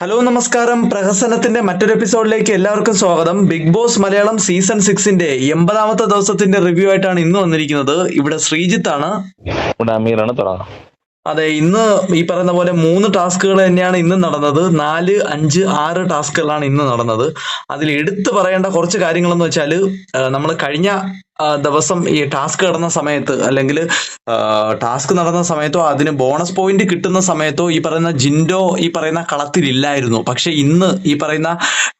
Hello നമസ്കാരം. പ്രഹസനത്തിന്റെ മറ്റൊരു എപ്പിസോഡിലേക്ക് എല്ലാവർക്കും സ്വാഗതം. ബിഗ് ബോസ് മലയാളം സീസൺ സിക്സിന്റെ എൺപതാമത്തെ ദിവസത്തിന്റെ റിവ്യൂ ആയിട്ടാണ് ഇന്ന് വന്നിരിക്കുന്നത്. ഇവിടെ ശ്രീജിത്ത് ആണ് ഇവിടെ അമീറാണ് തുടങ്ങാം അതെ ഇന്ന് ഈ പറയുന്ന പോലെ മൂന്ന് ടാസ്കുകൾ തന്നെയാണ് ഇന്ന് നടന്നത്. നാല് അഞ്ച് ആറ് ടാസ്കുകളാണ് ഇന്ന് നടന്നത്. അതിൽ എടുത്തു പറയേണ്ട കുറച്ച് കാര്യങ്ങളെന്ന് വെച്ചാൽ നമ്മൾ കഴിഞ്ഞ ദിവസം ഈ ടാസ്ക് കിടന്ന സമയത്ത് അല്ലെങ്കിൽ ടാസ്ക് നടന്ന സമയത്തോ അതിന് ബോണസ് പോയിന്റ് കിട്ടുന്ന സമയത്തോ ഈ പറയുന്ന ജിൻഡോ ഈ പറയുന്ന കളത്തിലില്ലായിരുന്നു പക്ഷെ ഇന്ന് ഈ പറയുന്ന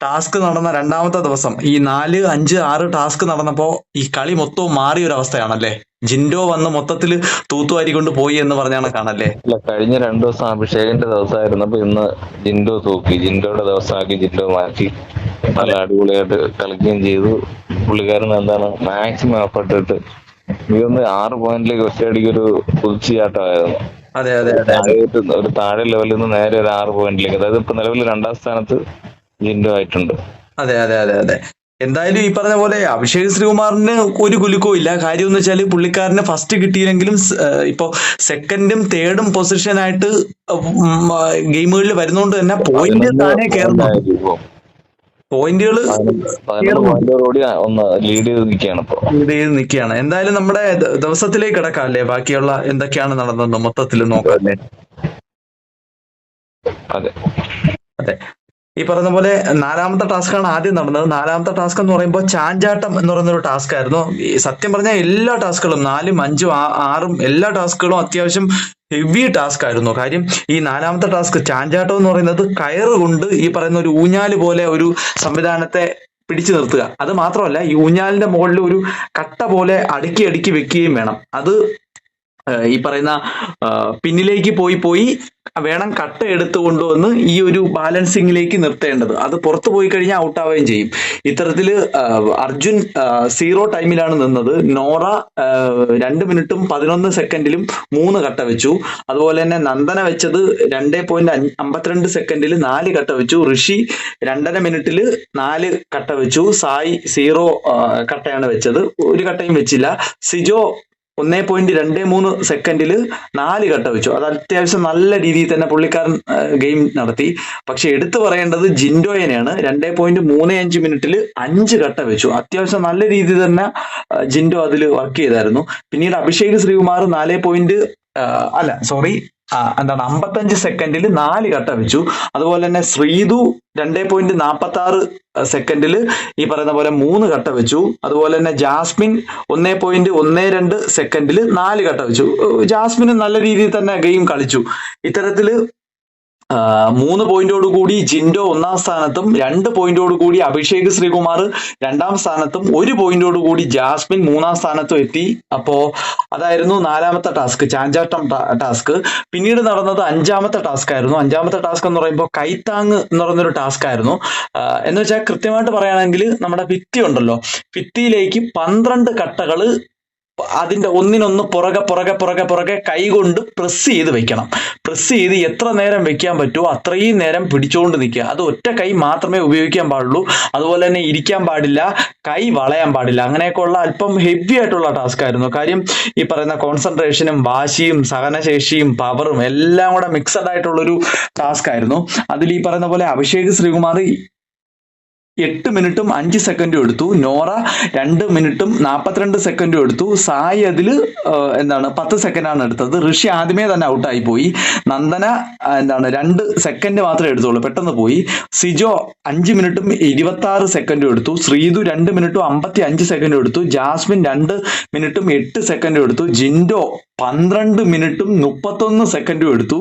ടാസ്ക് നടന്ന രണ്ടാമത്തെ ദിവസം ഈ നാല് അഞ്ച് ആറ് ടാസ്ക് നടന്നപ്പോ ഈ കളി മൊത്തവും മാറിയ ഒരു അവസ്ഥയാണല്ലേ? ജിൻഡോ വന്ന് മൊത്തത്തിൽ തൂത്തുവാരിക്കൊണ്ട് പോയി എന്ന് പറഞ്ഞാണ് കാണല്ലേ? അല്ല കഴിഞ്ഞ രണ്ടു ദിവസം അഭിഷേകിന്റെ ദിവസമായിരുന്നപ്പോ ഇന്ന് ജിൻഡോ തൂക്കി. ജിൻഡോയുടെ ദിവസമാക്കി ജിൻഡോ മാറ്റി. നല്ല അടിപൊളിയായിട്ട് കളിക്കുകയും ചെയ്തു. പുള്ളിക്കാരൻ എന്താണ് മാക്സിമം എഫർട്ടിട്ട് ഇതൊന്ന് ആറ് പോയിന്റിലേക്ക് ഒറ്റയടിക്ക് ഒരു കുതിച്ചുചാട്ടമായിരുന്നു അതെ അതെ ഒരു താഴെ ലെവലിൽ നിന്ന് നേരെ ഒരു ആറ് പോയിന്റിലേക്ക് അതായത് ഇപ്പൊ നിലവിൽ രണ്ടാം സ്ഥാനത്ത് ജിൻഡോ ആയിട്ടുണ്ട്. അതെ അതെ അതെ അതെ. എന്തായാലും ഈ പറഞ്ഞ പോലെ അഭിഷേക് ശ്രീകുമാറിന് ഒരു കുലുക്കവും ഇല്ല. കാര്യം എന്ന് വെച്ചാൽ പുള്ളിക്കാരന് ഫസ്റ്റ് കിട്ടിയില്ലെങ്കിലും ഇപ്പൊ സെക്കൻഡും തേർഡും പൊസിഷനായിട്ട് ഗെയിമുകളിൽ വരുന്നോണ്ട് തന്നെ പോയിന്റ് താനെ കയറുന്നു പോയിന്റുകൾ ലീഡ് ചെയ്ത് നിൽക്കുകയാണ് ചെയ്ത് നിൽക്കുകയാണ് എന്തായാലും നമ്മുടെ ദിവസത്തിലേക്ക് കിടക്കാം അല്ലേ ബാക്കിയുള്ള എന്തൊക്കെയാണ് നടന്നത് മൊത്തത്തിൽ നോക്കാം. അല്ലേ അതെ. അതെ. ഈ പറഞ്ഞ പോലെ നാലാമത്തെ ടാസ്കാണ് ആദ്യം നടന്നത്. നാലാമത്തെ ടാസ്ക് എന്ന് പറയുമ്പോൾ ചാഞ്ചാട്ടം എന്ന് പറയുന്ന ഒരു ടാസ്ക് ആയിരുന്നു സത്യം പറഞ്ഞാൽ എല്ലാ ടാസ്കുകളും നാലും അഞ്ചും ആറും എല്ലാ ടാസ്കുകളും അത്യാവശ്യം ഹെവി ടാസ്ക് ആയിരുന്നു. കാര്യം ഈ നാലാമത്തെ ടാസ്ക് ചാഞ്ചാട്ടം എന്ന് പറയുന്നത് കയറ് കൊണ്ട് ഈ പറയുന്ന ഒരു ഊഞ്ഞാൽ പോലെ ഒരു സംവിധാനത്തെ പിടിച്ചു നിർത്തുക. അത് മാത്രമല്ല ഈ ഊഞ്ഞാലിന്റെ മുകളിൽ ഒരു കട്ട പോലെ അടുക്കി അടുക്കി വെക്കുകയും വേണം. അത് ഈ പറയുന്ന പിന്നിലേക്ക് പോയി പോയി വേണം കട്ട് എടുത്തു കൊണ്ടുവന്ന് ഈ ഒരു ബാലൻസിങ്ങിലേക്ക് നിർത്തേണ്ടത്. അത് പുറത്തു പോയി കഴിഞ്ഞാൽ ഔട്ട് ആവുകയും ചെയ്യും ഇത്തരത്തിൽ അർജുൻ സീറോ ടൈമിലാണ് നിന്നത്. നോറ രണ്ട് മിനിറ്റും പതിനൊന്ന് സെക്കൻഡിലും മൂന്ന് കട്ട വെച്ചു. അതുപോലെ തന്നെ നന്ദന വെച്ചത് രണ്ടേ പോയിന്റ് അമ്പത്തിരണ്ട് സെക്കൻഡിൽ നാല് കട്ട വെച്ചു. ഋഷി രണ്ടര മിനിറ്റിൽ നാല് കട്ട വെച്ചു. സായി സീറോ കട്ടയാണ് വെച്ചത്. ഒരു കട്ടയും വെച്ചില്ല. സിജോ ഒന്നേ പോയിന്റ് രണ്ടേ മൂന്ന് സെക്കൻഡിൽ നാല് കട്ട വെച്ചു. അത് അത്യാവശ്യം നല്ല രീതിയിൽ തന്നെ പുള്ളിക്കാരൻ ഗെയിം നടത്തി. പക്ഷെ എടുത്തു പറയേണ്ടത് ജിൻഡോയനെയാണ്. രണ്ടേ പോയിന്റ് മൂന്ന് അഞ്ച് മിനിറ്റിൽ അഞ്ച് കട്ട വെച്ചു. അത്യാവശ്യം നല്ല രീതിയിൽ തന്നെ ജിൻഡോ അതിൽ വർക്ക് ചെയ്തായിരുന്നു. പിന്നീട് അഭിഷേക് ശ്രീകുമാർ നാല് പോയിന്റ് അല്ല സോറി എന്താണ് അമ്പത്തഞ്ച് സെക്കൻഡിൽ നാല് കട്ട വെച്ചു. അതുപോലെ തന്നെ ശ്രീതു രണ്ടേ പോയിന്റ് നാൽപ്പത്തി ആറ് സെക്കൻഡിൽ ഈ പറയുന്ന പോലെ മൂന്ന് കട്ട വെച്ചു. അതുപോലെ തന്നെ ജാസ്മിൻ ഒന്നേ പോയിന്റ് ഒന്നേ രണ്ട് സെക്കൻഡിൽ നാല് കട്ട വെച്ചു. ജാസ്മിന് നല്ല രീതിയിൽ തന്നെ ഗെയിം കളിച്ചു. ഇത്തരത്തിൽ മൂന്ന് പോയിന്റോട് കൂടി ജിൻഡോ ഒന്നാം സ്ഥാനത്തും രണ്ട് പോയിന്റോട് കൂടി അഭിഷേക് ശ്രീകുമാർ രണ്ടാം സ്ഥാനത്തും ഒരു പോയിന്റോട് കൂടി ജാസ്മിൻ മൂന്നാം സ്ഥാനത്തും എത്തി. അപ്പോ അതായിരുന്നു നാലാമത്തെ ടാസ്ക് ചാഞ്ചാട്ടം ടാസ്ക്. പിന്നീട് നടന്നത് അഞ്ചാമത്തെ ടാസ്ക് ആയിരുന്നു. അഞ്ചാമത്തെ ടാസ്ക് എന്ന് പറയുമ്പോൾ കൈത്താങ് എന്ന് പറയുന്നൊരു ടാസ്ക് ആയിരുന്നു. എന്ന് വെച്ചാൽ കൃത്യമായിട്ട് പറയുകയാണെങ്കിൽ നമ്മുടെ ഭിത്തി ഉണ്ടല്ലോ. ഭിത്തിയിലേക്ക് പന്ത്രണ്ട് കട്ടകൾ അതിന്റെ ഒന്നിനൊന്ന് പുറകെ പുറകെ പുറകെ പുറകെ കൈകൊണ്ട് പ്രസ് ചെയ്ത് വെക്കണം. പ്രസ് ചെയ്ത് എത്ര നേരം വെക്കാൻ പറ്റുമോ അത്രയും നേരം പിടിച്ചുകൊണ്ട് നിൽക്കുക. അത് ഒറ്റ കൈ മാത്രമേ ഉപയോഗിക്കാൻ പാടുള്ളൂ. അതുപോലെ തന്നെ ഇരിക്കാൻ പാടില്ല കൈ വളയാൻ പാടില്ല. അങ്ങനെയൊക്കെയുള്ള അല്പം ഹെവി ആയിട്ടുള്ള ടാസ്ക് ആയിരുന്നു. കാര്യം ഈ പറയുന്ന കോൺസെൻട്രേഷനും വാശിയും സഹനശേഷിയും പവറും എല്ലാം കൂടെ മിക്സഡ് ആയിട്ടുള്ളൊരു ടാസ്ക് ആയിരുന്നു. അതിൽ ഈ പറയുന്ന പോലെ അഭിഷേക് ശ്രീകുമാർ എട്ട് മിനിറ്റും അഞ്ച് സെക്കൻഡും എടുത്തു. നോറ രണ്ട് മിനിറ്റും നാൽപ്പത്തിരണ്ട് സെക്കൻഡും എടുത്തു. സായി അതിൽ എന്താണ് പത്ത് സെക്കൻഡാണ് എടുത്തത്. ഋഷി ആദ്യമേ തന്നെ ഔട്ടായി പോയി. നന്ദന എന്താണ് രണ്ട് സെക്കൻഡ് മാത്രമേ എടുത്തുള്ളൂ. പെട്ടെന്ന് പോയി. സിജോ അഞ്ച് മിനിറ്റും ഇരുപത്തി ആറ് സെക്കൻഡും എടുത്തു. ശ്രീതു രണ്ട് മിനിറ്റും അമ്പത്തി അഞ്ച് സെക്കൻഡും എടുത്തു. ജാസ്മിൻ രണ്ട് മിനിറ്റും എട്ട് സെക്കൻഡും എടുത്തു. ജിൻഡോ പന്ത്രണ്ട് മിനിറ്റും മുപ്പത്തൊന്ന് സെക്കൻഡും എടുത്തു.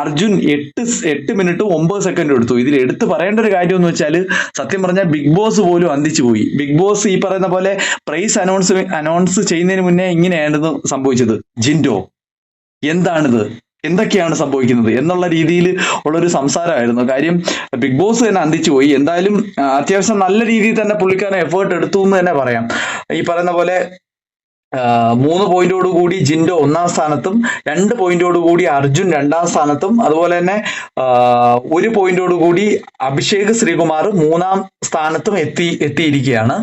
അർജുൻ എട്ട് എട്ട് മിനിറ്റും ഒമ്പത് സെക്കൻഡും എടുത്തു. ഇതിൽ എടുത്ത് പറയേണ്ട ഒരു കാര്യം എന്ന് വെച്ചാൽ സത്യം പറഞ്ഞാൽ ബിഗ് ബോസ് പോലും അന്തിച്ചു പോയി. ബിഗ് ബോസ് ഈ പറയുന്ന പോലെ പ്രൈസ് അനൗൺസ് അനൗൺസ് ചെയ്യുന്നതിന് മുന്നേ ഇങ്ങനെയായിരുന്നു സംഭവിച്ചത്. ജിൻഡോ എന്താണിത്? എന്തൊക്കെയാണ് സംഭവിക്കുന്നത്? എന്നുള്ള രീതിയിൽ ഉള്ളൊരു സംസാരമായിരുന്നു. കാര്യം ബിഗ് ബോസ് തന്നെ അന്തിച്ചു പോയി. എന്തായാലും അത്യാവശ്യം നല്ല രീതിയിൽ തന്നെ പുള്ളിക്കാരൻ എഫേർട്ട് എടുത്തു എന്ന് തന്നെ പറയാം. ഈ പറയുന്ന പോലെ മൂന്ന് പോയിന്റോട് കൂടി ജിൻഡോ ഒന്നാം സ്ഥാനത്തും രണ്ട് പോയിന്റോട് കൂടി അർജുൻ രണ്ടാം സ്ഥാനത്തും അതുപോലെ തന്നെ ഒരു പോയിന്റോട് കൂടി അഭിഷേക് ശ്രീകുമാർ മൂന്നാം സ്ഥാനത്തും എത്തി എത്തിയിരിക്കുകയാണ്.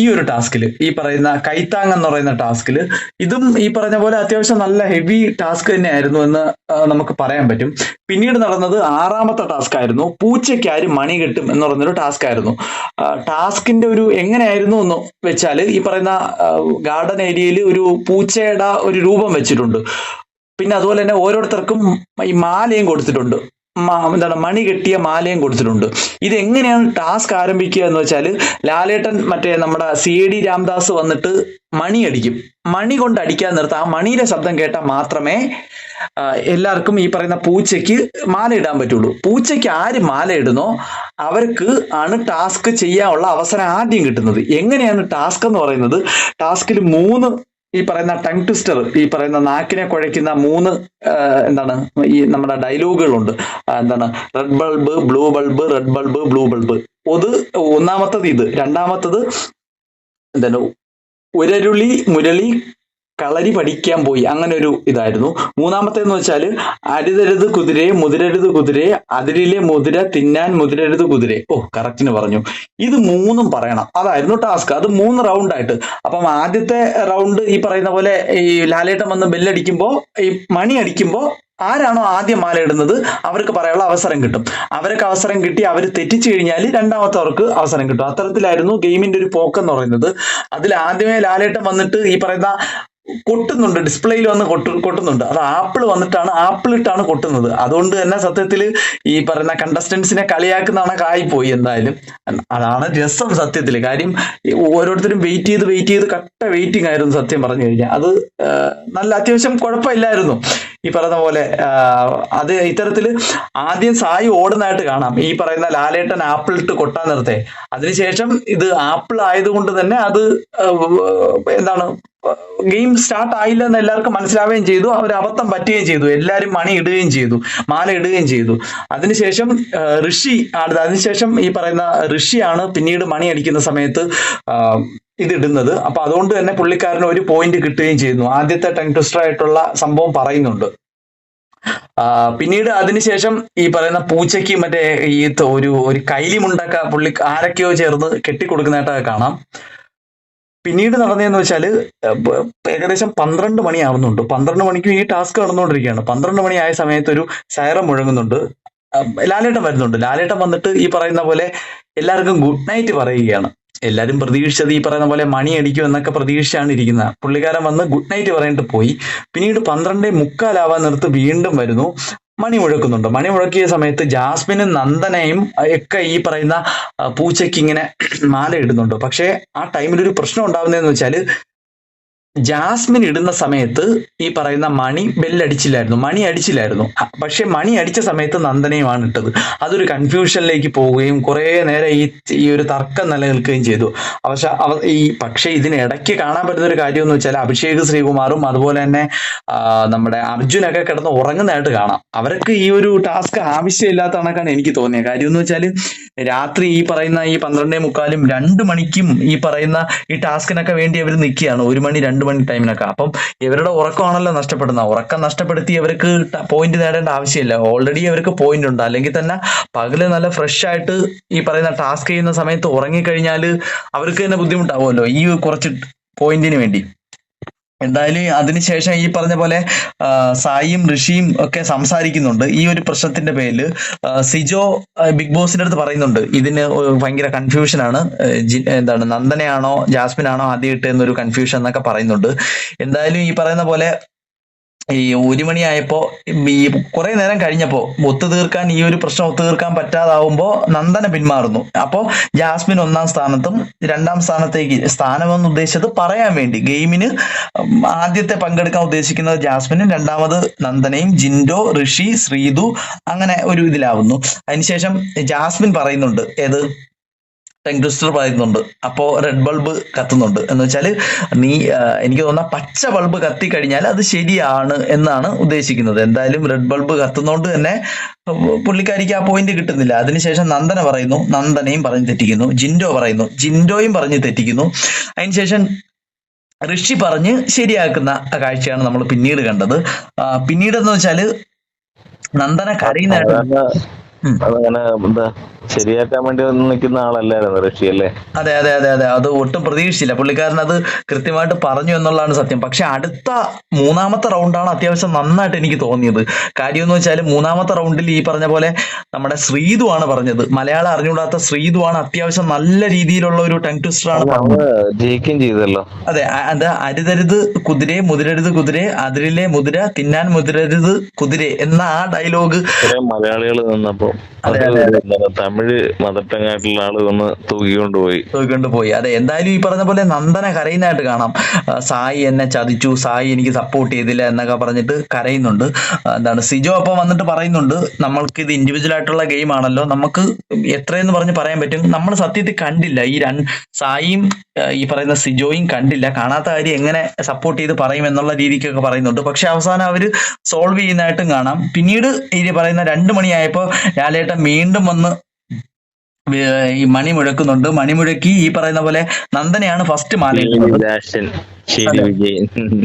ഈ ഒരു ടാസ്കിൽ ഈ പറയുന്ന കൈത്താങ് എന്ന് പറയുന്ന ടാസ്കിൽ ഇതും ഈ പറഞ്ഞ പോലെ അത്യാവശ്യം നല്ല ഹെവി ടാസ്ക് തന്നെയായിരുന്നു എന്ന് നമുക്ക് പറയാൻ പറ്റും. പിന്നീട് നടന്നത് ആറാമത്തെ ടാസ്ക് ആയിരുന്നു പൂച്ചയ്ക്ക് ആര് മണി കിട്ടും എന്ന് പറയുന്നൊരു ടാസ്ക് ആയിരുന്നു ടാസ്കിന്റെ ഒരു എങ്ങനെയായിരുന്നു എന്ന് വെച്ചാൽ ഈ പറയുന്ന ഗാർഡൻ ഏരിയയിൽ ഒരു പൂച്ചയുടെ ഒരു രൂപം വെച്ചിട്ടുണ്ട്. പിന്നെ അതുപോലെ തന്നെ ഓരോരുത്തർക്കും ഈ മാലയും കൊടുത്തിട്ടുണ്ട്. എന്താണ് മണി കെട്ടിയ മാലയും കൊടുത്തിട്ടുണ്ട്. ഇത് എങ്ങനെയാണ് ടാസ്ക് ആരംഭിക്കുക എന്ന് വെച്ചാൽ ലാലേട്ടൻ മറ്റേ നമ്മുടെ സി ഡി രാംദാസ് വന്നിട്ട് മണി അടിക്കും. മണി കൊണ്ട് അടിക്കാൻ നിർത്താം. ആ മണിയുടെ ശബ്ദം കേട്ടാൽ മാത്രമേ എല്ലാവർക്കും ഈ പറയുന്ന പൂച്ചയ്ക്ക് മാല ഇടാൻ പറ്റുള്ളൂ. പൂച്ചയ്ക്ക് ആര് മാല ഇടുന്നോ അവർക്ക് ആണ് ടാസ്ക് ചെയ്യാനുള്ള അവസരം ആദ്യം കിട്ടുന്നത്. എങ്ങനെയാണ് ടാസ്ക് എന്ന് പറയുന്നത്? ടാസ്കിൽ മൂന്ന് ഈ പറയുന്ന ടങ് ട്വിസ്റ്റർ ഈ പറയുന്ന നാക്കിനെ കുഴയ്ക്കുന്ന മൂന്ന് എന്താണ് ഈ നമ്മുടെ ഡയലോഗുകളുണ്ട് എന്താണ് red bulb blue bulb red bulb blue bulb അത് ഒന്നാമത്തത് ഇത്. രണ്ടാമത്തത് എന്താണ് ഉരരുളി മുരളി കളരി പഠിക്കാൻ പോയി. അങ്ങനെ ഒരു ഇതായിരുന്നു. മൂന്നാമത്തേന്ന് വെച്ചാൽ അരുതരുത് കുതിരയെ മുതിരരുത് കുതിരയെ അതിരിലെ മുതിര തിന്നാൻ മുതിരരുത് കുതിരയെ ഓ കറക്റ്റിന് പറഞ്ഞു. ഇത് മൂന്നും പറയണം. അതായിരുന്നു ടാസ്ക് അത് മൂന്ന് റൗണ്ട് ആയിട്ട്. അപ്പം ആദ്യത്തെ റൗണ്ട് ഈ പറയുന്ന പോലെ ഈ ലാലേട്ടം വന്ന് ബെല്ലടിക്കുമ്പോൾ ഈ മണി അടിക്കുമ്പോൾ ആരാണോ ആദ്യം മാല ഇടുന്നത്? അവർക്ക് പറയാനുള്ള അവസരം കിട്ടും. അവർക്ക് അവസരം കിട്ടി അവർ തെറ്റിച്ചു കഴിഞ്ഞാൽ രണ്ടാമത്തവർക്ക് അവസരം കിട്ടും. അത്തരത്തിലായിരുന്നു ഗെയിമിന്റെ ഒരു പോക്കെന്ന് പറയുന്നത്. അതിൽ ആദ്യമേ ലാലേട്ടം വന്നിട്ട് ഈ പറയുന്ന കൊട്ടുന്നുണ്ട്. ഡിസ്പ്ലേയിൽ വന്ന് കൊട്ടു കൊട്ടുന്നുണ്ട്. അത് ആപ്പിൾ വന്നിട്ടാണ് ആപ്പിൾ ഇട്ടാണ് കൊട്ടുന്നത്. അതുകൊണ്ട് തന്നെ സത്യത്തിൽ ഈ പറയുന്ന കണ്ടസ്റ്റൻസിനെ കളിയാക്കുന്നതാണ് കായിപ്പോയി എന്തായാലും. അതാണ് രസം സത്യത്തിൽ കാര്യം ഓരോരുത്തരും വെയിറ്റ് ചെയ്ത് വെയിറ്റ് ചെയ്ത് കട്ട വെയിറ്റിംഗ് ആയിരുന്നു സത്യം പറഞ്ഞു കഴിഞ്ഞാൽ. അത് നല്ല അത്യാവശ്യം കുഴപ്പമില്ലായിരുന്നു. ഈ പറയുന്ന പോലെ അത് ഇത്തരത്തിൽ ആദ്യം സായി ഓടുന്നതായിട്ട് കാണാം. ഈ പറയുന്ന ലാലേട്ടൻ ആപ്പിൾ ഇട്ട് കൊട്ടാൻ നിർത്തെ അതിനുശേഷം ഇത് ആപ്പിൾ ആയതുകൊണ്ട് തന്നെ അത് എന്താണ് ഗെയിം സ്റ്റാർട്ട് ആയില്ല എന്ന് എല്ലാവർക്കും മനസ്സിലാവുകയും ചെയ്തു. അവർ അബദ്ധം പറ്റുകയും ചെയ്തു. എല്ലാവരും മണി ഇടുകയും ചെയ്തു. മാല ഇടുകയും ചെയ്തു. അതിനുശേഷം ഋഷി ആണ് അതിനുശേഷം ഈ പറയുന്ന ഋഷിയാണ് പിന്നീട് മണി അടിക്കുന്ന സമയത്ത് ഇതിടുന്നത്. അപ്പൊ അതുകൊണ്ട് തന്നെ പുള്ളിക്കാരന് ഒരു പോയിന്റ് കിട്ടുകയും ചെയ്യുന്നു. ആദ്യത്തെ ടങ് ട്വിസ്റ്റർ ആയിട്ടുള്ള സംഭവം പറയുന്നുണ്ട്. പിന്നീട് അതിനുശേഷം ഈ പറയുന്ന പൂച്ചയ്ക്ക് മറ്റേ ഈ ഒരു ഒരു കൈലിമുണ്ടൊക്കെ പുള്ളി ആരൊക്കെയോ ചേർന്ന് കെട്ടിക്കൊടുക്കുന്നതായിട്ടൊക്കെ കാണാം. പിന്നീട് നടന്നതെന്ന് ബ- ഏകദേശം പന്ത്രണ്ട് മണിയാവുന്നുണ്ട്. പന്ത്രണ്ട് മണിക്കും ഈ ടാസ്ക് നടന്നുകൊണ്ടിരിക്കുകയാണ്. പന്ത്രണ്ട് മണിയായ സമയത്ത് ഒരു സൈറം മുഴങ്ങുന്നുണ്ട്. ലാലേട്ടൻ വരുന്നുണ്ട്. ലാലേട്ടൻ വന്നിട്ട് ഈ പറയുന്ന പോലെ എല്ലാവർക്കും ഗുഡ് നൈറ്റ് പറയുകയാണ്. എല്ലാവരും പ്രതീക്ഷിച്ചത് ഈ പറയുന്ന പോലെ മണി അടിക്കും എന്നൊക്കെ പ്രതീക്ഷിച്ചാണ് ഇരിക്കുന്നത്. പുള്ളിക്കാരൻ വന്ന് ഗുഡ് നൈറ്റ് പറഞ്ഞിട്ട് പോയി. പിന്നീട് പന്ത്രണ്ടേ മുക്കാലാവാൻ നിർത്ത് വീണ്ടും വരുന്നു. മണി മുഴക്കുന്നുണ്ട്. മണി മുഴക്കിയ സമയത്ത് ജാസ്മിനും നന്ദനയും ഒക്കെ ഈ പറയുന്ന പൂച്ചയ്ക്ക് ഇങ്ങനെ മാല ഇടുന്നുണ്ട്. പക്ഷേ ആ ടൈമിൽ ഒരു പ്രശ്നം ഉണ്ടാവുന്നതെന്ന് വെച്ചാൽ ജാസ്മിൻ ഇടുന്ന സമയത്ത് ഈ പറയുന്ന മണി ബെല്ലടിച്ചില്ലായിരുന്നു. മണി അടിച്ചില്ലായിരുന്നു. പക്ഷെ മണി അടിച്ച സമയത്ത് നന്ദനയുമാണ് ഇട്ടത്. അതൊരു കൺഫ്യൂഷനിലേക്ക് പോവുകയും കുറെ നേരം ഈ ഈ ഒരു തർക്കം നിലനിൽക്കുകയും ചെയ്തു. പക്ഷെ ഈ പക്ഷേ ഇതിനിടയ്ക്ക് കാണാൻ പറ്റുന്ന ഒരു കാര്യം എന്ന് വെച്ചാൽ അഭിഷേക് ശ്രീകുമാറും അതുപോലെ തന്നെ നമ്മുടെ അർജുനൊക്കെ കിടന്ന് ഉറങ്ങുന്നതായിട്ട് കാണാം. അവർക്ക് ഈ ഒരു ടാസ്ക് ആവശ്യമില്ലാത്ത കണക്കാണ് എനിക്ക് തോന്നിയത്. കാര്യം എന്ന് വെച്ചാൽ രാത്രി ഈ പറയുന്ന ഈ പന്ത്രണ്ടേ മുക്കാലും രണ്ട് മണിക്കും ഈ പറയുന്ന ഈ ടാസ്കിനൊക്കെ വേണ്ടി അവർ നിൽക്കുകയാണ്. ഒരു മണി രണ്ട് മണി ടൈമിനൊക്കെ അപ്പം ഇവരുടെ ഉറക്കമാണല്ലോ നഷ്ടപ്പെടുന്നത്. ഉറക്കം നഷ്ടപ്പെടുത്തി ഇവർക്ക് പോയിന്റ് നേടേണ്ട ആവശ്യമില്ല. ഓൾറെഡി അവർക്ക് പോയിന്റ് ഉണ്ട്. അല്ലെങ്കിൽ തന്നെ പകൽ നല്ല ഫ്രഷ് ആയിട്ട് ഈ പറയുന്ന ടാസ്ക് ചെയ്യുന്ന സമയത്ത് ഉറങ്ങിക്കഴിഞ്ഞാൽ അവർക്ക് തന്നെ ബുദ്ധിമുട്ടാവുമല്ലോ ഈ കുറച്ച് പോയിന്റിന് വേണ്ടി. എന്തായാലും അതിനുശേഷം ഈ പറഞ്ഞ പോലെ സായിയും ഋഷിയും ഒക്കെ സംസാരിക്കുന്നുണ്ട്. ഈ ഒരു പ്രശ്നത്തിന്റെ പേരിൽ സിജോ ബിഗ് ബോസിന്റെ അടുത്ത് പറയുന്നുണ്ട്. ഇതിന് ഭയങ്കര കൺഫ്യൂഷൻ ആണ്. എന്താണ് നന്ദനയാണോ ജാസ്മിൻ ആണോ ആദ്യം ഇട്ടെന്നൊരു കൺഫ്യൂഷൻ എന്നൊക്കെ പറയുന്നുണ്ട്. എന്തായാലും ഈ പറയുന്ന പോലെ ഈ ഒരു മണിയായപ്പോ ഈ കുറെ നേരം കഴിഞ്ഞപ്പോ ഒത്തുതീർക്കാൻ ഈ ഒരു പ്രശ്നം ഒത്തു തീർക്കാൻ പറ്റാതാവുമ്പോ നന്ദന പിന്മാറുന്നു. അപ്പോ ജാസ്മിൻ ഒന്നാം സ്ഥാനത്തും രണ്ടാം സ്ഥാനത്തേക്ക് സ്ഥാനമെന്ന് ഉദ്ദേശിച്ചത് പറയാൻ വേണ്ടി. ഗെയിമിന് ആദ്യത്തെ പങ്കെടുക്കാൻ ഉദ്ദേശിക്കുന്നത് ജാസ്മിനും രണ്ടാമത് നന്ദനയും ജിൻഡോ ഋഷി ശ്രീതു അങ്ങനെ ഒരു ഇതിലാവുന്നു. അതിനുശേഷം ജാസ്മിൻ പറയുന്നുണ്ട് ഏത്? ടങ് ട്വിസ്റ്റർ പറയുന്നുണ്ട്. അപ്പോ റെഡ് ബൾബ് കത്തുന്നുണ്ട്. എന്ന് വെച്ചാൽ നീ എനിക്ക് തോന്നുന്ന പച്ച ബൾബ് കത്തി കഴിഞ്ഞാൽ അത് ശരിയാണ് എന്നാണ് ഉദ്ദേശിക്കുന്നത്. എന്തായാലും റെഡ് ബൾബ് കത്തുന്നോണ്ട് തന്നെ പുള്ളിക്കാരിക്ക് ആ പോയിന്റ് കിട്ടുന്നില്ല. അതിനുശേഷം നന്ദന പറയുന്നു. നന്ദനയും പറഞ്ഞ് തെറ്റിക്കുന്നു. ജിൻഡോ പറയുന്നു. ജിൻഡോയും പറഞ്ഞ് തെറ്റിക്കുന്നു. അതിനുശേഷം ഋഷി പറഞ്ഞ് ശരിയാക്കുന്ന കാഴ്ചയാണ് നമ്മൾ പിന്നീട് കണ്ടത്. പിന്നീട് എന്ന് വെച്ചാൽ നന്ദന കരയുന്നതായിട്ട്. അതങ്ങനെ എന്താ ശരിയാക്കാൻ വേണ്ടി വന്ന് നിൽക്കുന്ന ആളല്ലായിരുന്നു ഋഷി അല്ലേ? അതെ അതെ അതെ അതെ. അത് ഒട്ടും പ്രതീക്ഷിച്ചില്ല. പുള്ളിക്കാരൻ അത് കൃത്യമായിട്ട് പറഞ്ഞു എന്നുള്ളതാണ് സത്യം. പക്ഷെ അടുത്ത മൂന്നാമത്തെ റൗണ്ടാണ് അത്യാവശ്യം നന്നായിട്ട് എനിക്ക് തോന്നിയത്. കാര്യം എന്ന് വെച്ചാൽ മൂന്നാമത്തെ റൗണ്ടിൽ ഈ പറഞ്ഞ പോലെ നമ്മുടെ ശ്രീതു ആണ് പറഞ്ഞത്. മലയാളം അറിഞ്ഞുകൂടാത്ത ശ്രീതു ആണ് അത്യാവശ്യം നല്ല രീതിയിലുള്ള ഒരു ടങ് ട്വിസ്റ്റർ ആണ് ജയിക്കുകയും ചെയ്തല്ലോ. അതെ അത് അരുതരുത് കുതിരെ മുതിരരുത് കുതിരെ അതിരിലെ മുതിര തിന്നാൻ മുതിരരുത് കുതിരെ എന്ന ആ ഡയലോഗ് മലയാളികൾ നിന്നപ്പോ തമിഴ് മദർട്ടങ്ങായിട്ടുള്ള ആൾ വന്ന് തൂക്കിക്കൊണ്ട് പോയി തൂക്കിക്കൊണ്ട് പോയി അതെ എന്തായാലും ഈ പറഞ്ഞ പോലെ നന്ദന കരയുന്നതായിട്ട് കാണാം. സായി എന്നെ ചതിച്ചു സായി എനിക്ക് സപ്പോർട്ട് ചെയ്തില്ല എന്നൊക്കെ പറഞ്ഞിട്ട് കരയുന്നുണ്ട്. എന്താണ് സിജോ അപ്പൊ വന്നിട്ട് പറയുന്നുണ്ട് നമ്മൾക്ക് ഇത് ഇൻഡിവിജ്വൽ ആയിട്ടുള്ള ഗെയിം ആണല്ലോ. നമുക്ക് എത്രയെന്ന് പറഞ്ഞ് പറയാൻ പറ്റും. നമ്മൾ സത്യത്തിൽ കണ്ടില്ല. ഈ രണ്ട് സായിയും ഈ പറയുന്ന സിജോയും കണ്ടില്ല. കാണാത്ത കാര്യം എങ്ങനെ സപ്പോർട്ട് ചെയ്ത് പറയും എന്നുള്ള രീതിക്കൊക്കെ പറയുന്നുണ്ട്. പക്ഷെ അവസാനം അവർ സോൾവ് ചെയ്യുന്നതായിട്ടും കാണാം. പിന്നീട് ഈ പറയുന്ന രണ്ട് മണിയായപ്പോ ലാലേട്ടൻ വീണ്ടും വന്ന് ഈ മണി മുഴക്കുന്നുണ്ട്. മണി മുഴക്കി ഈ പറയുന്ന പോലെ നന്ദനയാണ് ഫസ്റ്റ് മാല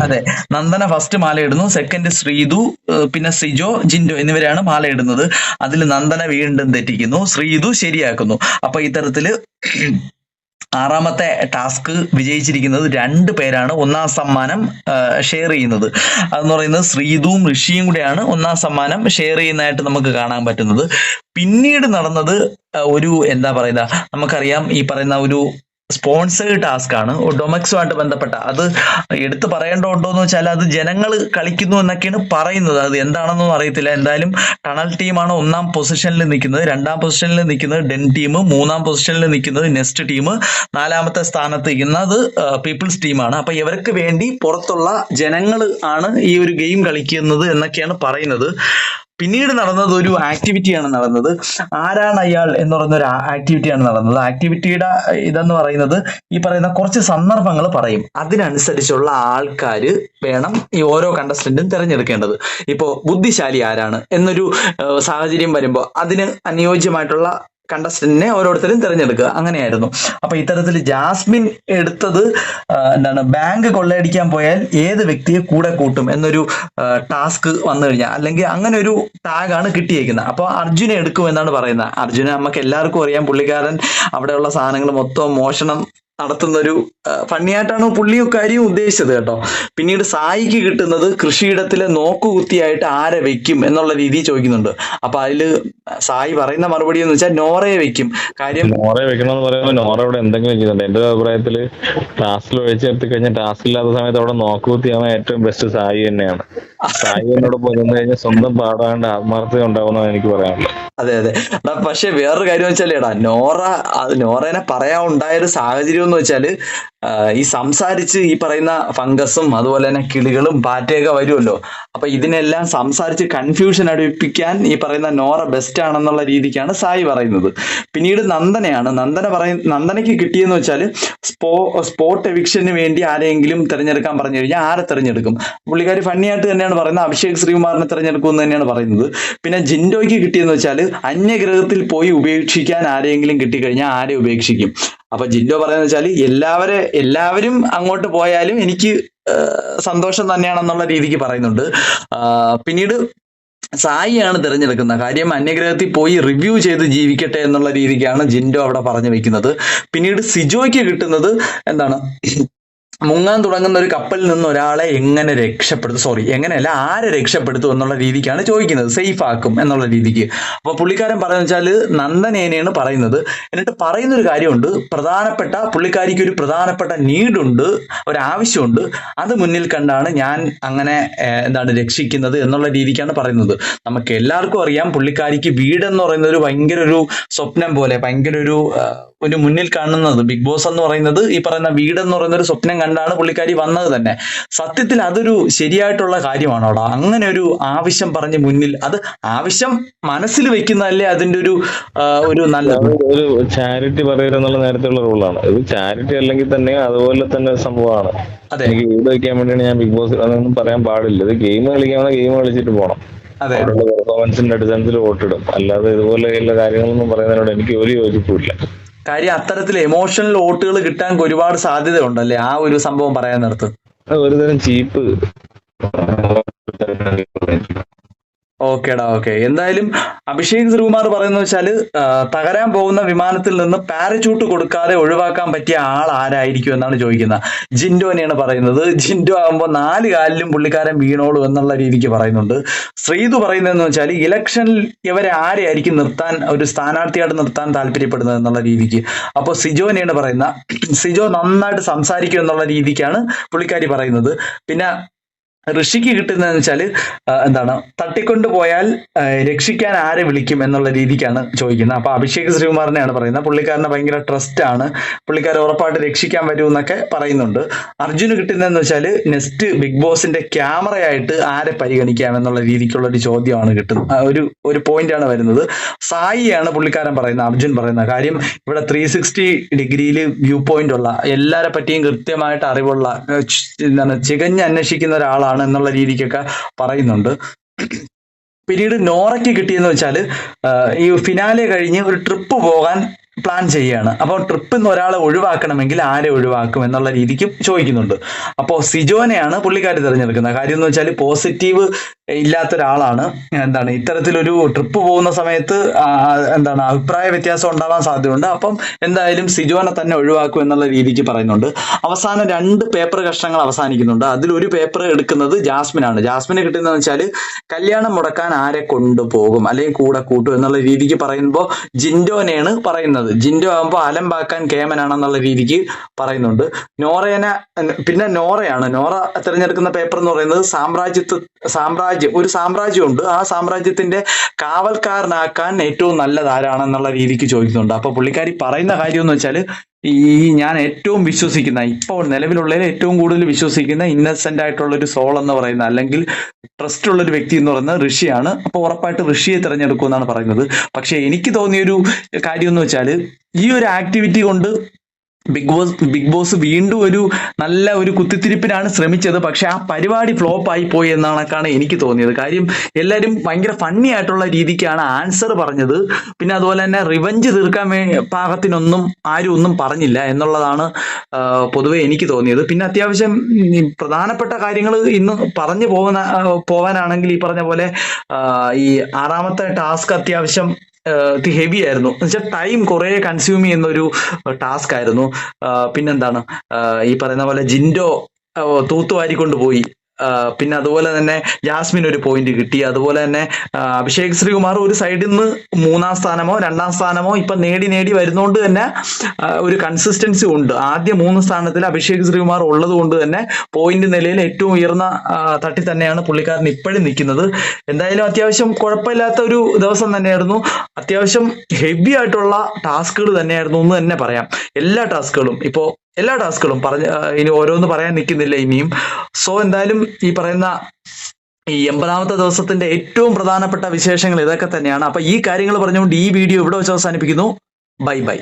അതെ. നന്ദന ഫസ്റ്റ് മാല ഇടുന്നു. സെക്കൻഡ് ശ്രീതു പിന്നെ സിജോ ജിൻഡോ എന്നിവരാണ് മാല ഇടുന്നത്. അതിൽ നന്ദന വീണ്ടും തെറ്റിക്കുന്നു. ശ്രീതു ശരിയാക്കുന്നു. അപ്പൊ ഇത്തരത്തിൽ ആറാമത്തെ ടാസ്ക് വിജയിച്ചിരിക്കുന്നത് രണ്ട് പേരാണ്. ഒന്നാം സമ്മാനം ഷെയർ ചെയ്യുന്നത്. അതെന്ന് പറയുന്നത് ശ്രീതുവും ഋഷിയും കൂടെയാണ് ഒന്നാം സമ്മാനം ഷെയർ ചെയ്യുന്നതായിട്ട് നമുക്ക് കാണാൻ പറ്റുന്നത്. പിന്നീട് നടന്നത് ഒരു എന്താ പറയുക നമുക്കറിയാം ഈ പറയുന്ന ഒരു സ്പോൺസേഡ് ടാസ്ക് ആണ്. ഡൊമക്സുമായിട്ട് ബന്ധപ്പെട്ട. അത് എടുത്തു പറയേണ്ടതുണ്ടോ എന്ന് വെച്ചാൽ അത് ജനങ്ങൾ കളിക്കുന്നു എന്നൊക്കെയാണ് പറയുന്നത്. അത് എന്താണെന്നൊന്നും അറിയത്തില്ല. എന്തായാലും ടണൽ ടീമാണ് ഒന്നാം പൊസിഷനിൽ നിൽക്കുന്നത്. രണ്ടാം പൊസിഷനിൽ നിൽക്കുന്നത് ഡെൻ ടീം. മൂന്നാം പൊസിഷനിൽ നിൽക്കുന്നത് നെസ്റ്റ് ടീം. നാലാമത്തെ സ്ഥാനത്ത് ഇരിക്കുന്നത് പീപ്പിൾസ് ടീമാണ്. അപ്പൊ ഇവർക്ക് വേണ്ടി പുറത്തുള്ള ജനങ്ങൾ ആണ് ഈ ഒരു ഗെയിം കളിക്കുന്നത് എന്നൊക്കെയാണ് പറയുന്നത്. പിന്നീട് നടന്നത് ഒരു ആക്ടിവിറ്റിയാണ് നടന്നത്. ആരാണ് അയാൾ എന്ന് പറയുന്ന ഒരു ആക്ടിവിറ്റിയാണ് നടന്നത്. ആക്ടിവിറ്റിയുടെ ഇതെന്ന് പറയുന്നത് ഈ പറയുന്ന കുറച്ച് സന്ദർഭങ്ങൾ പറയും. അതിനനുസരിച്ചുള്ള ആൾക്കാർ വേണം ഈ ഓരോ കണ്ടസ്റ്റന്റും തിരഞ്ഞെടുക്കേണ്ടത്. ഇപ്പോൾ ബുദ്ധിശാലി ആരാണ് എന്നൊരു സാഹചര്യം വരുമ്പോൾ അതിന് അനുയോജ്യമായിട്ടുള്ള കണ്ടസ്റ്റന്റിനെ ഓരോരുത്തരും തിരഞ്ഞെടുക്കുക. അങ്ങനെയായിരുന്നു. അപ്പൊ ഇത്തരത്തിൽ ജാസ്മിൻ എടുത്തത് എന്താണ് ബാങ്ക് കൊള്ളയടിക്കാൻ പോയാൽ ഏത് വ്യക്തിയെ കൂടെ കൂട്ടും എന്നൊരു ടാസ്ക് വന്നു കഴിഞ്ഞാൽ അല്ലെങ്കിൽ അങ്ങനെ ഒരു ടാഗാണ് കിട്ടിയേക്കുന്നത്. അപ്പോൾ അർജുനെ എടുക്കും എന്നാണ് പറയുന്നത്. അർജുന നമുക്ക് എല്ലാവർക്കും അറിയാം പുള്ളിക്കാരൻ അവിടെയുള്ള സാധനങ്ങൾ മൊത്തം മോഷണം നടത്തുന്ന ഒരു ഫണ്ണിയായിട്ടാണ് പുള്ളിയും കാര്യം ഉദ്ദേശിച്ചത് കേട്ടോ. പിന്നീട് സായിക്ക് കിട്ടുന്നത് കൃഷിയിടത്തിലെ നോക്കുകുത്തിയായിട്ട് ആരെ വെക്കും എന്നുള്ള രീതി ചോദിക്കുന്നുണ്ട്. അപ്പൊ അതിൽ സായി പറയുന്ന മറുപടി എന്ന് വെച്ചാൽ നോറയെ വെക്കും. കാര്യം നോറയെ വെക്കണമെന്ന് പറയുമ്പോൾ നോറ ഇവിടെ എന്തെങ്കിലും ചെയ്യുന്നുണ്ട് എന്റെ അഭിപ്രായത്തിൽ ടാസ്കിൽ ഒഴിച്ചു നിർത്തി കഴിഞ്ഞാൽ ടാസ്ക് ഇല്ലാത്ത സമയത്ത് അവിടെ നോക്കുകുത്തിയാവാൻ ഏറ്റവും ബെസ്റ്റ് സായി തന്നെയാണ്. സായി എന്നോട് പോയിരുന്നു കഴിഞ്ഞാൽ സ്വന്തം പാടാണ്ട് ആത്മാർത്ഥത ഉണ്ടാവുന്നതാണ് എനിക്ക് പറയാനുള്ളത്. അതെ അതെ. എടാ പക്ഷെ വേറൊരു കാര്യം വെച്ചാൽ എടാ നോറ നോറേനെ പറയാൻ ഉണ്ടായ ഒരു സാഹചര്യം എന്ന് വെച്ചാൽ ഈ സംസാരിച്ച് ഈ പറയുന്ന ഫംഗസും അതുപോലെ തന്നെ കിളികളും പാറ്റയൊക്കെ വരുമല്ലോ. അപ്പൊ ഇതിനെല്ലാം സംസാരിച്ച് കൺഫ്യൂഷൻ അടുപ്പിക്കാൻ ഈ പറയുന്ന നോറ ബെസ്റ്റ് ആണെന്നുള്ള രീതിക്കാണ് സായി പറയുന്നത്. പിന്നീട് നന്ദനയാണ്. നന്ദന പറയ നന്ദനയ്ക്ക് കിട്ടിയെന്ന് വെച്ചാൽ സ്പോ സ്പോട്ട് എവിക്ഷന് വേണ്ടി ആരെങ്കിലും തിരഞ്ഞെടുക്കാൻ പറഞ്ഞു കഴിഞ്ഞാൽ ആരെ തിരഞ്ഞെടുക്കും? പുള്ളിക്കാരി ഫണ്ണിയായിട്ട് തന്നെയാണ് പറയുന്നത്. അഭിഷേക് ശ്രീകുമാറിനെ തിരഞ്ഞെടുക്കും എന്ന് തന്നെയാണ് പറയുന്നത്. പിന്നെ ജിൻഡോയ്ക്ക് കിട്ടിയെന്ന് വെച്ചാൽ അന്യഗ്രഹത്തിൽ പോയി ഉപേക്ഷിക്കാൻ ആരെങ്കിലും കിട്ടിക്കഴിഞ്ഞാൽ ആരെ ഉപേക്ഷിക്കും? അപ്പൊ ജിൻഡോ പറയുന്നത് വെച്ചാൽ എല്ലാവരെ എല്ലാവരും അങ്ങോട്ട് പോയാലും എനിക്ക് സന്തോഷം തന്നെയാണെന്നുള്ള രീതിക്ക് പറയുന്നുണ്ട്. പിന്നീട് സായിയാണ് തിരഞ്ഞെടുക്കുന്നത് കാര്യം അന്യഗ്രഹത്തിൽ പോയി റിവ്യൂ ചെയ്ത് ജീവിക്കട്ടെ എന്നുള്ള രീതിക്കാണ് ജിൻഡോ അവിടെ പറഞ്ഞു വെക്കുന്നത്. പിന്നീട് സിജോയ്ക്ക് കിട്ടുന്നത് എന്താണ്? മുങ്ങാൻ തുടങ്ങുന്ന ഒരു കപ്പലിൽ നിന്ന് ഒരാളെ എങ്ങനെ രക്ഷപ്പെടുത്തും? സോറി എങ്ങനെയല്ല ആരെ രക്ഷപ്പെടുത്തും എന്നുള്ള രീതിക്കാണ് ചോദിക്കുന്നത്. സേഫ് ആക്കും എന്നുള്ള രീതിക്ക്. അപ്പൊ പുള്ളിക്കാരൻ പറയുന്നത് വെച്ചാൽ നന്ദനേനെയാണ് പറയുന്നത്. എന്നിട്ട് പറയുന്ന ഒരു കാര്യമുണ്ട്. പ്രധാനപ്പെട്ട പുള്ളിക്കാരിക്ക് ഒരു പ്രധാനപ്പെട്ട നീഡുണ്ട് ഒരാവശ്യമുണ്ട്. അത് മുന്നിൽ കണ്ടാണ് ഞാൻ അങ്ങനെ എന്താണ് രക്ഷിക്കുന്നത് എന്നുള്ള രീതിക്കാണ് പറയുന്നത്. നമുക്ക് എല്ലാവർക്കും അറിയാം പുള്ളിക്കാരിക്ക് വീടെന്ന് പറയുന്ന ഒരു ഭയങ്കര ഒരു സ്വപ്നം പോലെ ഭയങ്കര ഒരു ഒരു മുന്നിൽ കാണുന്നത് ബിഗ് ബോസ് എന്ന് പറയുന്നത് ഈ പറയുന്ന വീട് എന്ന് പറയുന്ന ഒരു സ്വപ്നം കണ്ടാണ് പുള്ളിക്കാരി വന്നത് തന്നെ. സത്യത്തിൽ അതൊരു ശരിയായിട്ടുള്ള കാര്യമാണോ അങ്ങനെ ഒരു ആവശ്യം പറഞ്ഞ് മുന്നിൽ അത് ആവശ്യം മനസ്സിൽ വെക്കുന്നതല്ലേ അതിന്റെ ഒരു ഒരു നല്ല ഒരു ചാരിറ്റി പറയരുത് എന്നുള്ള നേരത്തെയുള്ള റൂളാണ്. ഇത് ചാരിറ്റി അല്ലെങ്കിൽ തന്നെ അതുപോലെ തന്നെ സംഭവമാണ്. അതെ. എനിക്ക് വീട് വെക്കാൻ വേണ്ടിയാണ് ഞാൻ ബിഗ് ബോസ് അതൊന്നും പറയാൻ പാടില്ല. ഇത് ഗെയിം കളിക്കാൻ ഗെയിം കളിച്ചിട്ട് പോകണം പെർഫോമൻസിന്റെ അടിസ്ഥാനത്തിൽ വോട്ടിടും. അല്ലാതെ ഇതുപോലെയുള്ള കാര്യങ്ങളൊന്നും പറയുന്നതിനോട് എനിക്ക് ഒരു യോജിപ്പുമില്ല. കാര്യം അത്തരത്തിൽ എമോഷണൽ വോട്ടുകൾ കിട്ടാൻ ഒരുപാട് സാധ്യത ഉണ്ടല്ലേ ആ ഒരു സംഭവം പറയാൻ നേരത്ത്. ഒരുതരം ചീപ്പ്. ഓക്കേടാ ഓക്കെ. എന്തായാലും അഭിഷേക് ശ്രീകുമാർ പറയുന്ന വെച്ചാൽ തകരാൻ പോകുന്ന വിമാനത്തിൽ നിന്ന് പാരച്യൂട്ട് കൊടുക്കാതെ ഒഴിവാക്കാൻ പറ്റിയ ആൾ ആരായിരിക്കും എന്നാണ് ചോദിക്കുന്നത്. ജിൻഡോനെയാണ് പറയുന്നത്. ജിൻഡോ ആകുമ്പോൾ നാല് കാലിലും പുള്ളിക്കാരൻ വീണോളൂ എന്നുള്ള രീതിക്ക് പറയുന്നുണ്ട്. ശ്രീതു പറയുന്നതെന്ന് വെച്ചാൽ ഇലക്ഷനിൽ ഇവരെ ആരെയായിരിക്കും നിർത്താൻ ഒരു സ്ഥാനാർത്ഥിയായിട്ട് നിർത്താൻ താല്പര്യപ്പെടുന്നത് എന്നുള്ള രീതിക്ക്. അപ്പോൾ സിജോനെയാണ് പറയുന്നത്. സിജോ നന്നായിട്ട് സംസാരിക്കും എന്നുള്ള രീതിക്കാണ് പുള്ളിക്കാരി പറയുന്നത്. പിന്നെ ഋഷിക്ക് കിട്ടുന്നതെന്ന് വെച്ചാൽ എന്താണ് തട്ടിക്കൊണ്ടു പോയാൽ രക്ഷിക്കാൻ ആരെ വിളിക്കും എന്നുള്ള രീതിക്കാണ് ചോദിക്കുന്നത്. അപ്പൊ അഭിഷേക് ശ്രീകുമാറിനെയാണ് പറയുന്നത്. പുള്ളിക്കാരനെ ഭയങ്കര ട്രസ്റ്റ് ആണ്. പുള്ളിക്കാരെ ഉറപ്പായിട്ട് രക്ഷിക്കാൻ വരും എന്നൊക്കെ പറയുന്നുണ്ട്. അർജുന് കിട്ടുന്നതെന്ന് വെച്ചാൽ നെക്സ്റ്റ് ബിഗ് ബോസിന്റെ ക്യാമറയായിട്ട് ആരെ പരിഗണിക്കാം എന്നുള്ള രീതിക്കുള്ള ഒരു ചോദ്യമാണ് കിട്ടുന്നത്. ഒരു ഒരു പോയിന്റ് ആണ് വരുന്നത്. സായിയാണ് പുള്ളിക്കാരൻ പറയുന്നത് അർജുൻ പറയുന്നത് കാര്യം. ഇവിടെ ത്രീ സിക്സ്റ്റി ഡിഗ്രിയിൽ വ്യൂ പോയിന്റ് ഉള്ള എല്ലാരെ പറ്റിയും കൃത്യമായിട്ട് അറിവുള്ള ചികഞ്ഞ് അന്വേഷിക്കുന്ന ഒരാളാണ് എന്നുള്ള രീതിക്കൊക്കെ പറയുന്നുണ്ട്. പിന്നീട് നോറയ്ക്ക് കിട്ടിയെന്ന് വെച്ചാൽ ഈ ഫിനാലെ കഴിഞ്ഞ് ഒരു ട്രിപ്പ് പോകാൻ പ്ലാൻ ചെയ്യുകയാണ്. അപ്പോൾ ട്രിപ്പിൽ നിന്ന് ഒരാളെ ഒഴിവാക്കണമെങ്കിൽ ആരെ ഒഴിവാക്കും എന്നുള്ള രീതിക്ക് ചോദിക്കുന്നുണ്ട്. അപ്പോൾ സിജോനെയാണ് പുള്ളിക്കാരി തിരഞ്ഞെടുക്കുന്നത്. കാര്യം എന്ന് വെച്ചാൽ പോസിറ്റീവ് ഇല്ലാത്ത ഒരാളാണ് എന്താണ് ഇത്തരത്തിലൊരു ട്രിപ്പ് പോകുന്ന സമയത്ത് എന്താണ് അഭിപ്രായ വ്യത്യാസം ഉണ്ടാവാൻ സാധ്യതയുണ്ട്. അപ്പം എന്തായാലും സിജോനെ തന്നെ ഒഴിവാക്കും എന്നുള്ള രീതിക്ക് പറയുന്നുണ്ട്. അവസാനം രണ്ട് പേപ്പർ കഷ്ണങ്ങൾ അവസാനിക്കുന്നുണ്ട്. അതിൽ ഒരു പേപ്പർ എടുക്കുന്നത് ജാസ്മിനാണ്. ജാസ്മിന് കിട്ടുന്നതെന്ന് വെച്ചാൽ കല്യാണം മുടക്കാൻ ആരെ കൊണ്ടുപോകും അല്ലെങ്കിൽ കൂടെ കൂട്ടും എന്നുള്ള രീതിക്ക് പറയുമ്പോൾ ജിൻഡോനെയാണ് പറയുന്നത്. ജിൻഡോ ആകുമ്പോൾ അലമ്പാക്കാൻ കേമനാണെന്നുള്ള രീതിക്ക് പറയുന്നുണ്ട്. നോറേനെ പിന്നെ നോറയാണ്. നോറ തിരഞ്ഞെടുക്കുന്ന പേപ്പർ എന്ന് പറയുന്നത് സാമ്രാജ്യത്വ സാമ്രാജ്യം ഒരു സാമ്രാജ്യം ഉണ്ട് ആ സാമ്രാജ്യത്തിന്റെ കാവൽക്കാരനാക്കാൻ ഏറ്റവും നല്ലത് ആരാണെന്നുള്ള രീതിക്ക് ചോദിക്കുന്നുണ്ട്. അപ്പൊ പുള്ളിക്കാരി പറയുന്ന കാര്യം എന്ന് വെച്ചാൽ ഈ ഞാൻ ഏറ്റവും വിശ്വസിക്കുന്ന ഇപ്പോൾ നിലവിലുള്ളതിൽ ഏറ്റവും കൂടുതൽ വിശ്വസിക്കുന്ന ഇന്നസെന്റ് ആയിട്ടുള്ള ഒരു സോൾ എന്ന് പറയുന്ന അല്ലെങ്കിൽ ട്രസ്റ്റ് ഉള്ള ഒരു വ്യക്തി എന്ന് പറയുന്നത് ഋഷിയാണ്. അപ്പൊ ഉറപ്പായിട്ട് ഋഷിയെ തിരഞ്ഞെടുക്കും എന്നാണ് പറയുന്നത്. പക്ഷെ എനിക്ക് തോന്നിയൊരു കാര്യം എന്ന് വെച്ചാൽ ഈ ഒരു ആക്ടിവിറ്റി കൊണ്ട് ബിഗ് ബോസ് ബിഗ് ബോസ് വീണ്ടും ഒരു നല്ല ഒരു കുത്തിത്തിരിപ്പിനാണ് ശ്രമിച്ചത്. പക്ഷെ ആ പരിപാടി ഫ്ലോപ്പ് ആയി പോയി എന്നാണൊക്കെയാണ് എനിക്ക് തോന്നിയത്. കാര്യം എല്ലാവരും ഭയങ്കര ഫണ്ണി ആയിട്ടുള്ള രീതിക്കാണ് ആൻസർ പറഞ്ഞത്. പിന്നെ അതുപോലെ തന്നെ റിവഞ്ച് തീർക്കാൻ പാകത്തിനൊന്നും ആരും ഒന്നും പറഞ്ഞില്ല എന്നുള്ളതാണ് പൊതുവെ എനിക്ക് തോന്നിയത്. പിന്നെ അത്യാവശ്യം പ്രധാനപ്പെട്ട കാര്യങ്ങൾ ഇന്ന് പറഞ്ഞു പോവാനാണെങ്കിൽ ഈ പറഞ്ഞ പോലെ ഈ ആറാമത്തെ ടാസ്ക് അത്യാവശ്യം ഹെവി ആയിരുന്നു. എന്നുവെച്ചാൽ ടൈം കുറെ കൺസ്യൂം ചെയ്യുന്ന ഒരു ടാസ്ക് ആയിരുന്നു. പിന്നെന്താണ്? ഈ പറയുന്ന പോലെ ജിൻഡോ തൂത്തുവാരിക്കൊണ്ട് പോയി പിന്നെ അതുപോലെ തന്നെ ജാസ്മിൻ ഒരു പോയിന്റ് കിട്ടി. അതുപോലെ തന്നെ അഭിഷേക് ശ്രീകുമാർ ഒരു സൈഡിൽ നിന്ന് മൂന്നാം സ്ഥാനമോ രണ്ടാം സ്ഥാനമോ ഇപ്പൊ നേടി നേടി വരുന്നോണ്ട് തന്നെ ഒരു കൺസിസ്റ്റൻസി ഉണ്ട്. ആദ്യ മൂന്ന് സ്ഥാനത്തിൽ അഭിഷേക് ശ്രീകുമാർ ഉള്ളത് കൊണ്ട് തന്നെ പോയിന്റ് നിലയിൽ ഏറ്റവും ഉയർന്ന തട്ടി തന്നെയാണ് പുള്ളിക്കാരൻ ഇപ്പോഴും നിൽക്കുന്നത്. എന്തായാലും അത്യാവശ്യം കുഴപ്പമില്ലാത്ത ഒരു ദിവസം തന്നെയായിരുന്നു. അത്യാവശ്യം ഹെവി ആയിട്ടുള്ള ടാസ്കുകൾ തന്നെയായിരുന്നു എന്ന് തന്നെ പറയാം. എല്ലാ ടാസ്കുകളും ഇപ്പോ എല്ലാ ടാസ്കുകളും പറഞ്ഞ ഇനി ഓരോന്ന് പറയാൻ നിൽക്കുന്നില്ല ഇനിയും. സോ എന്തായാലും ഈ പറയുന്ന ഈ എൺപതാമത്തെ ദിവസത്തിന്റെ ഏറ്റവും പ്രധാനപ്പെട്ട വിശേഷങ്ങൾ ഇതൊക്കെ തന്നെയാണ്. അപ്പൊ ഈ കാര്യങ്ങൾ പറഞ്ഞുകൊണ്ട് ഈ വീഡിയോ ഇവിടെ വെച്ച് അവസാനിപ്പിക്കുന്നു. Bye bye